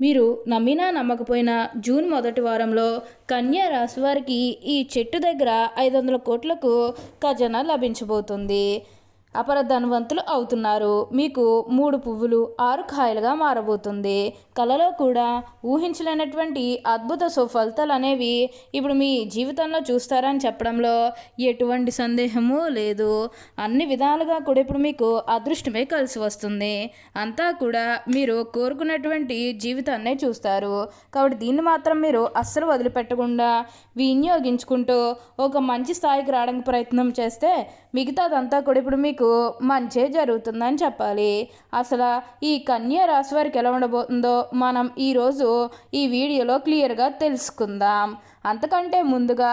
మీరు నమ్మినా నమ్మకపోయినా జూన్ మొదటి వారంలో కన్యా రాశి వారికి ఈ చెట్టు దగ్గర ఐదు వందల కోట్లకు ఖజానా లభించబోతుంది. అపర ధనవంతులు అవుతున్నారు. మీకు మూడు పువ్వులు ఆరు కాయలుగా మారబోతుంది. కలలో కూడా ఊహించలేనటువంటి అద్భుత సుఫలితాలు అనేవి ఇప్పుడు మీ జీవితంలో చూస్తారని చెప్పడంలో ఎటువంటి సందేహము లేదు. అన్ని విధాలుగా కూడా ఇప్పుడు మీకు అదృష్టమే కలిసి వస్తుంది. అంతా కూడా మీరు కోరుకున్నటువంటి జీవితాన్నే చూస్తారు. కాబట్టి దీన్ని మాత్రం మీరు అస్సలు వదిలిపెట్టకుండా వినియోగించుకుంటూ ఒక మంచి స్థాయికి రావడానికి ప్రయత్నం చేస్తే మిగతాదంతా కూడా ఇప్పుడు మీకు మంచే జరుగుతుందని చెప్పాలి. అసలు ఈ కన్యా రాశి వారికి ఎలా ఉండబోతుందో మనం ఈరోజు ఈ వీడియోలో క్లియర్గా తెలుసుకుందాం. అంతకంటే ముందుగా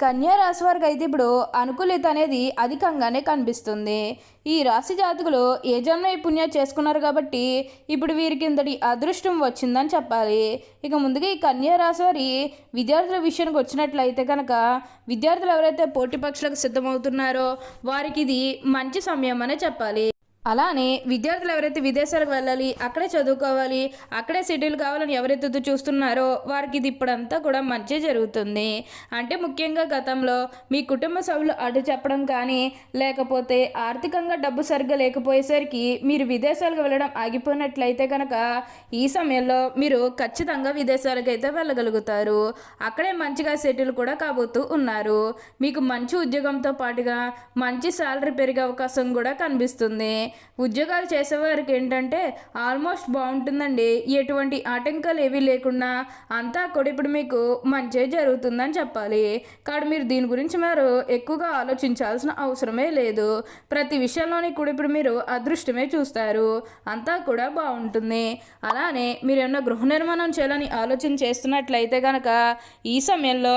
కన్యా రాశి వారికి అయితే ఇప్పుడు అనుకూలిత అనేది అధికంగానే కనిపిస్తుంది. ఈ రాశి జాతకులు ఏ జన్మ పుణ్యం చేసుకున్నారు కాబట్టి ఇప్పుడు వీరికి ఇంతటి అదృష్టం వచ్చిందని చెప్పాలి. ఇక ముందుగా ఈ కన్యా రాశి వారి విద్యార్థుల విషయానికి వచ్చినట్లయితే కనుక విద్యార్థులు ఎవరైతే పోటీ పక్షులకు సిద్ధమవుతున్నారో వారికి ఇది మంచి సమయం అనే చెప్పాలి. అలానే విద్యార్థులు ఎవరైతే విదేశాలకు వెళ్ళాలి అక్కడే చదువుకోవాలి అక్కడే సెటిల్ కావాలని ఎవరైతే చూస్తున్నారో వారికి ఇది ఇప్పుడంతా కూడా మంచి జరుగుతుంది. అంటే ముఖ్యంగా గతంలో మీ కుటుంబ సభ్యులు అడ్డు చెప్పడం కానీ లేకపోతే ఆర్థికంగా డబ్బు సరిగ్గా లేకపోయేసరికి మీరు విదేశాలకు వెళ్ళడం ఆగిపోయినట్లయితే కనుక ఈ సమయంలో మీరు ఖచ్చితంగా విదేశాలకు అయితే వెళ్ళగలుగుతారు. అక్కడే మంచిగా సెటిల్ కూడా కాబోతూ ఉన్నారు. మీకు మంచి ఉద్యోగంతో పాటుగా మంచి శాలరీ పెరిగే అవకాశం కూడా కనిపిస్తుంది. ఉద్యోగాలు చేసేవారికి ఏంటంటే ఆల్మోస్ట్ బాగుంటుందండి. ఎటువంటి ఆటంకాలు ఏవీ లేకుండా అంతా కూడా ఇప్పుడు మీకు మంచి జరుగుతుందని చెప్పాలి. కాబట్టి మీరు దీని గురించి మీరు ఎక్కువగా ఆలోచించాల్సిన అవసరమే లేదు. ప్రతి విషయంలోని కూడా ఇప్పుడు మీరు అదృష్టమే చూస్తారు. అంతా కూడా బాగుంటుంది. అలానే మీరు ఏమన్నా గృహ నిర్మాణం చేయాలని ఆలోచన చేస్తున్నట్లయితే కనుక ఈ సమయంలో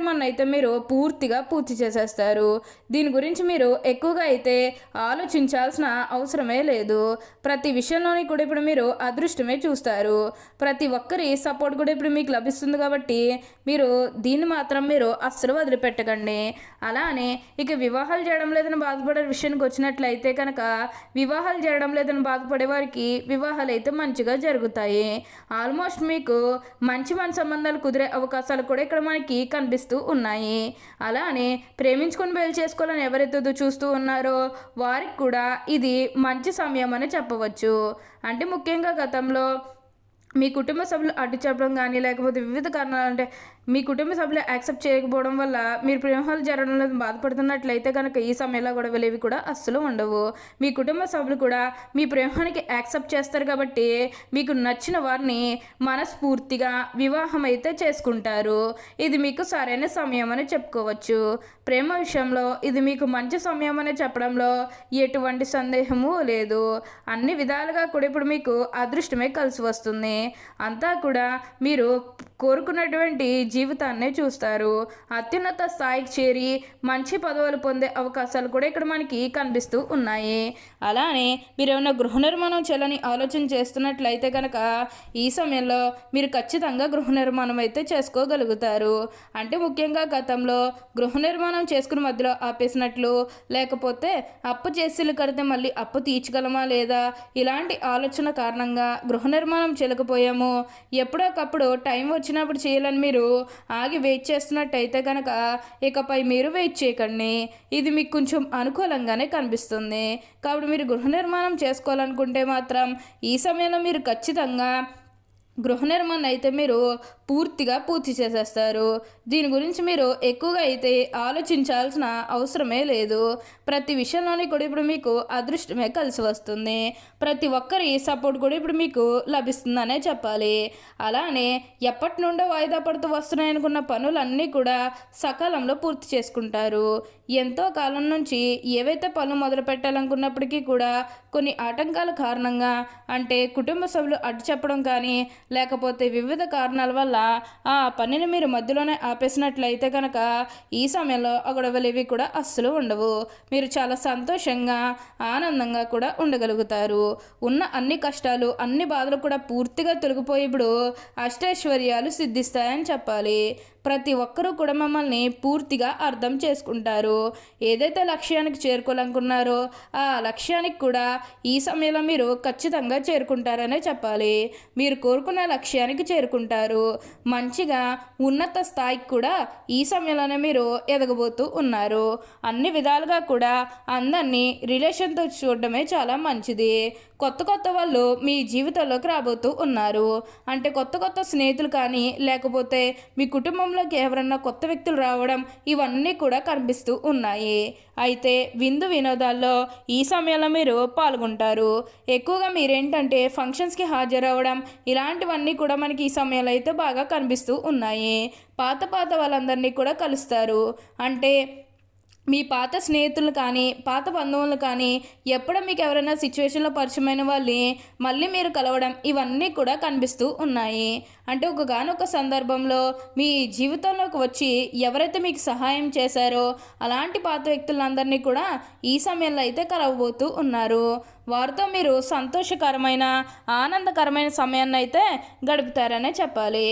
అయితే మీరు పూర్తిగా పూర్తి చేసేస్తారు. దీని గురించి మీరు ఎక్కువగా అయితే ఆలోచించాల్సిన అవసరమే లేదు. ప్రతి విషయంలోని కూడా ఇప్పుడు మీరు అదృష్టమే చూస్తారు. ప్రతి ఒక్కరి సపోర్ట్ కూడా ఇప్పుడు మీకు లభిస్తుంది కాబట్టి మీరు దీన్ని మాత్రం మీరు అస్సలు వదిలిపెట్టకండి. అలానే ఇక వివాహాలు చేయడం లేదని బాధపడే విషయానికి వచ్చినట్లయితే కనుక వివాహాలు చేయడం లేదని బాధపడే వారికి వివాహాలు అయితే మంచిగా జరుగుతాయి. ఆల్మోస్ట్ మీకు మంచి మంచి సంబంధాలు కుదిరే అవకాశాలు కూడా ఇక్కడ మనకి కనిపిస్తాయి. కనిపిస్తూ ఉన్నాయి. అలానే ప్రేమించుకొని పెళ్ళి చేసుకోవాలని ఎవరెత్తు చూస్తూ ఉన్నారో వారికి కూడా ఇది మంచి సమయం అని చెప్పవచ్చు. అంటే ముఖ్యంగా గతంలో మీ కుటుంబ సభ్యులు అడ్డు చెప్పడం కానీ లేకపోతే వివిధ కారణాలు అంటే మీ కుటుంబ సభ్యులు యాక్సెప్ట్ చేయకపోవడం వల్ల మీరు ప్రేమహాలు జరగడం బాధపడుతున్నట్లయితే కనుక ఈ సమయంలో కూడా వెళ్ళేవి కూడా అస్సలు ఉండవు. మీ కుటుంబ సభ్యులు కూడా మీ ప్రేమానికి యాక్సెప్ట్ చేస్తారు కాబట్టి మీకు నచ్చిన వారిని మనస్ఫూర్తిగా వివాహం అయితే చేసుకుంటారు. ఇది మీకు సరైన సమయం అని చెప్పుకోవచ్చు. ప్రేమ విషయంలో ఇది మీకు మంచి సమయం అని చెప్పడంలో ఎటువంటి సందేహము లేదు. అన్ని విధాలుగా కూడా ఇప్పుడు మీకు అదృష్టమే కలిసి వస్తుంది. అంతా కూడా మీరు కోరుకున్నటువంటి జీవితాన్నే చూస్తారు. అత్యున్నత స్థాయికి చేరి మంచి పదవులు పొందే అవకాశాలు కూడా ఇక్కడ మనకి కనిపిస్తూ ఉన్నాయి. అలానే మీరు ఏమైనా గృహ నిర్మాణం చేయాలని ఆలోచన చేస్తున్నట్లయితే కనుక ఈ సమయంలో మీరు ఖచ్చితంగా గృహ నిర్మాణం అయితే చేసుకోగలుగుతారు. అంటే ముఖ్యంగా గతంలో గృహ నిర్మాణం చేసుకుని మధ్యలో ఆపేసినట్లు లేకపోతే అప్పు చేసిలు కడితే మళ్ళీ అప్పు తీర్చగలమా లేదా? ఇలాంటి ఆలోచన కారణంగా గృహ నిర్మాణం చెలకపోయాము చేయలేకపోయాము ఎప్పుడోకప్పుడు టైం వచ్చినప్పుడు చేయాలని మీరు ఆగి వెయిట్ చేస్తున్నట్టయితే కనుక ఇకపై మీరు వెయిట్ చేయకండి. ఇది మీకు కొంచెం అనుకూలంగానే కనిపిస్తుంది. కాబట్టి మీరు గృహ నిర్మాణం చేసుకోవాలనుకుంటే మాత్రం ఈ సమయంలో మీరు ఖచ్చితంగా గృహ నిర్మాణం అయితే మీరు పూర్తిగా పూర్తి చేసేస్తారు. దీని గురించి మీరు ఎక్కువగా అయితే ఆలోచించాల్సిన అవసరమే లేదు. ప్రతి విషయంలోని కూడా ఇప్పుడు మీకు అదృష్టమే కలిసి వస్తుంది. ప్రతి ఒక్కరి సపోర్ట్ కూడా ఇప్పుడు మీకు లభిస్తుందనే చెప్పాలి. అలానే ఎప్పటి నుండో వాయిదా పడుతూ వస్తున్నాయనుకున్న పనులన్నీ కూడా సకాలంలో పూర్తి చేసుకుంటారు. ఎంతో కాలం నుంచి ఏవైతే పనులు మొదలు పెట్టాలనుకున్నప్పటికీ కూడా కొన్ని ఆటంకాల కారణంగా అంటే కుటుంబ సభ్యులు అడ్డు చెప్పడం కానీ లేకపోతే వివిధ కారణాల వల్ల ఆ పనిని మీరు మధ్యలోనే ఆపేసినట్లయితే కనుక ఈ సమయంలో ఆ ఇవి కూడా అస్సలు ఉండవు. మీరు చాలా సంతోషంగా ఆనందంగా కూడా ఉండగలుగుతారు. ఉన్న అన్ని కష్టాలు అన్ని బాధలు కూడా పూర్తిగా తొలగిపోయి ఇప్పుడు అష్టైశ్వర్యాలు సిద్ధిస్తాయని చెప్పాలి. ప్రతి ఒక్కరూ కూడా మమ్మల్ని పూర్తిగా అర్థం చేసుకుంటారు. ఏదైతే లక్ష్యానికి చేరుకోవాలనుకున్నారో ఆ లక్ష్యానికి కూడా ఈ సమయంలో మీరు ఖచ్చితంగా చేరుకుంటారనే చెప్పాలి. మీరు కోరుకున్న లక్ష్యానికి చేరుకుంటారు. మంచిగా ఉన్నత స్థాయికి కూడా ఈ సమయంలోనే మీరు ఎదగబోతూ ఉన్నారు. అన్ని విధాలుగా కూడా అందరినీ రిలేషన్తో చూడడమే చాలా మంచిది. కొత్త కొత్త వాళ్ళు మీ జీవితంలోకి రాబోతూ ఉన్నారు. అంటే కొత్త కొత్త స్నేహితులు కానీ లేకపోతే మీ కుటుంబంలోకి ఎవరన్నా కొత్త వ్యక్తులు రావడం ఇవన్నీ కూడా కనిపిస్తూ ఉన్నాయి. అయితే విందు వినోదాల్లో ఈ సమయంలో మీరు పాల్గొంటారు. ఎక్కువగా మీరేంటంటే ఫంక్షన్స్కి హాజరవ్వడం ఇలాంటివన్నీ కూడా మనకి ఈ సమయంలో అయితే బాగా కనిపిస్తూ ఉన్నాయి. పాత పాత వాళ్ళందరినీ కూడా కలుస్తారు. అంటే మీ పాత స్నేహితులు కానీ పాత బంధువులు కానీ ఎప్పుడో మీకు ఎవరైనా సిచ్యువేషన్లో పరిచయమైన వాళ్ళని మళ్ళీ మీరు కలవడం ఇవన్నీ కూడా కనిపిస్తూ ఉన్నాయి. అంటే ఒకగానొక సందర్భంలో మీ జీవితంలోకి వచ్చి ఎవరైతే మీకు సహాయం చేశారో అలాంటి పాత వ్యక్తులందరినీ కూడా ఈ సమయంలో అయితే కలవబోతూ ఉన్నారు. వారితో మీరు సంతోషకరమైన ఆనందకరమైన సమయాన్ని అయితే గడుపుతారనే చెప్పాలి.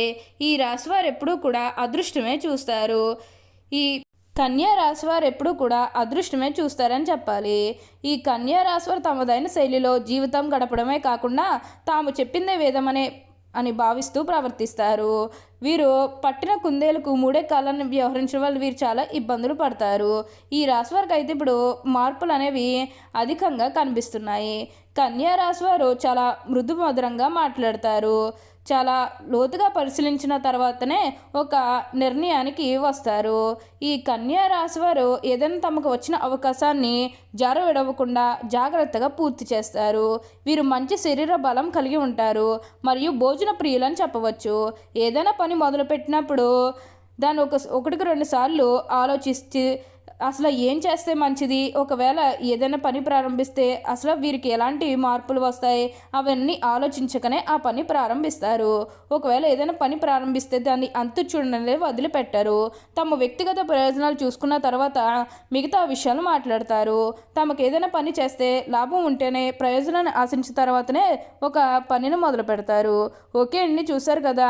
ఈ రాశివారు ఎప్పుడూ కూడా అదృష్టమే చూస్తారు. ఈ కన్యా రాశి వారు ఎప్పుడూ కూడా అదృష్టమే చూస్తారని చెప్పాలి. ఈ కన్యా రాశి వారు తమదైన శైలిలో జీవితం గడపడమే కాకుండా తాము చెప్పిందే వేదమనే అని భావిస్తూ ప్రవర్తిస్తారు. వీరు పట్టిన కుందేలకు మూడే కాలాన్ని వ్యవహరించడం వల్ల వీరు చాలా ఇబ్బందులు పడతారు. ఈ రాశి వారికి అయితే ఇప్పుడు మార్పులు అనేవి అధికంగా కనిపిస్తున్నాయి. కన్యారాశి వారు చాలా మృదు మధురంగా మాట్లాడతారు. చాలా లోతుగా పరిశీలించిన తర్వాతనే ఒక నిర్ణయానికి వస్తారు. ఈ కన్యా రాశి వారు ఏదైనా తమకు వచ్చిన అవకాశాన్ని జార విడవకుండా జాగ్రత్తగా పూర్తి చేస్తారు. వీరు మంచి శరీర బలం కలిగి ఉంటారు మరియు భోజన ప్రియులని చెప్పవచ్చు. ఏదైనా పని మొదలుపెట్టినప్పుడు దాన్ని ఒక ఒకటికి రెండు సార్లు ఆలోచిస్తూ అసలు ఏం చేస్తే మంచిది? ఒకవేళ ఏదైనా పని ప్రారంభిస్తే అసలు వీరికి ఎలాంటి మార్పులు వస్తాయి? అవన్నీ ఆలోచించకనే ఆ పని ప్రారంభిస్తారు. ఒకవేళ ఏదైనా పని ప్రారంభిస్తే దాన్ని అంతు చూడనే వదిలిపెట్టారు. తమ వ్యక్తిగత ప్రయోజనాలు చూసుకున్న తర్వాత మిగతా విషయాలు మాట్లాడతారు. తమకు ఏదైనా పని చేస్తే లాభం ఉంటేనే ప్రయోజనాన్ని ఆశించిన తర్వాతనే ఒక పనిని మొదలు పెడతారు ఓకే అండి చూశారు కదా?